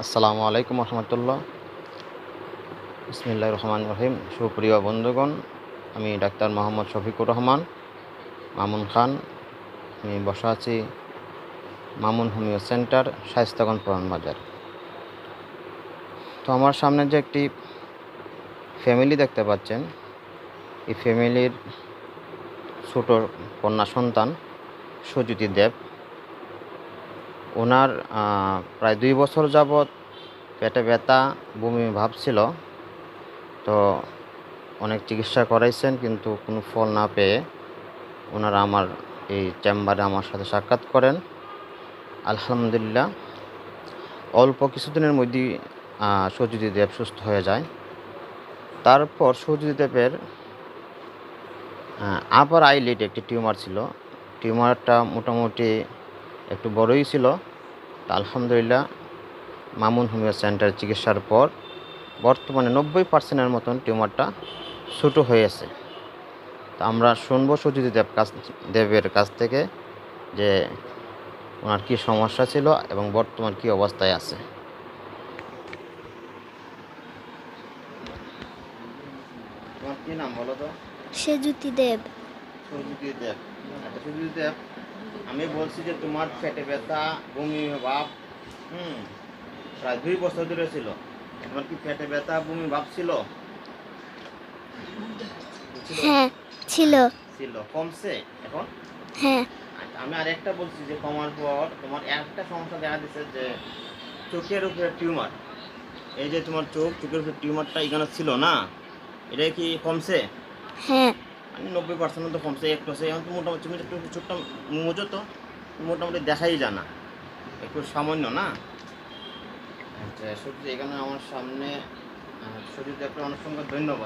আসসালামু আলাইকুম রহমতুল্লাহ বিসমিল্লাহ রহমান রহিম। সুপ্রিয় বন্ধুগণ, আমি ডাক্তার মোহাম্মদ শফিকুর রহমান, মামুন খান। আমি বসা আছি মামুন হোমিও সেন্টার স্বাস্থ্যগণ পুরান বাজার। তো আমার সামনে যে একটি ফ্যামিলি দেখতে পাচ্ছেন, এই ফ্যামিলির ছোট কন্যা সন্তান সুজ্যোতি দেব। ওনার প্রায় দুই বছর যাবৎ পেটে ব্যথা, বমি ভাব ছিল। তো অনেক চিকিৎসা করাইছেন, কিন্তু কোনো ফল না পেয়ে ওনারা আমার এই চেম্বারে আমার সাথে সাক্ষাৎ করেন। আলহামদুলিল্লাহ। অল্প কিছুদিনের মধ্যেই সূর্যজি দেব সুস্থ হয়ে যায়। তারপর সূর্যজি দেবের আপার আইলিড একটি টিউমার ছিল। টিউমারটা মোটামুটি একটু বড়ই ছিল। তা আলহামদুলিল্লাহ মামুন হোমিও সেন্টার চিকিৎসার পর বর্তমানে নব্বই পার্সেন্টের মতন টিউমারটা ছোটো হয়েছে। তা আমরা শুনব সুজিত দেব কাছ দেবের কাছ থেকে যে ওনার কী সমস্যা ছিল এবং বর্তমান কী অবস্থায় আছে। কী নাম বলো তো? সেজুতি দেব। সুজিত দেব। আচ্ছা সুজিত দেব আমি বলছি যে তোমার পেটে ব্যথা বমি ভাব হুম প্রায় দুই বছর ধরে ছিল। তোমার কি পেটে ব্যথা বমি ভাব ছিল? হ্যাঁ ছিল। ছিল। কমছে এখন? হ্যাঁ। আচ্ছা, আমি আরেকটা বলছি যে কমার পর তোমার একটা সমস্যা দেখা দিচ্ছে যে চোখের উপরে টিউমার। এই যে তোমার চোখ চোখের উপরে টিউমারটা এখানে ছিল না? এটা কি কমছে? হ্যাঁ। নব্বই পার্সেন্ট মতো কমছে একটু আছে এখন তো মোটামুটি একটু ছোট্ট মজো তো, মোটামুটি দেখাই যায় না। একটু সামান্য, না? আচ্ছা সত্যি এখানে আমার সামনে সত্যি একটা অনেক সঙ্গে ধন্যবাদ।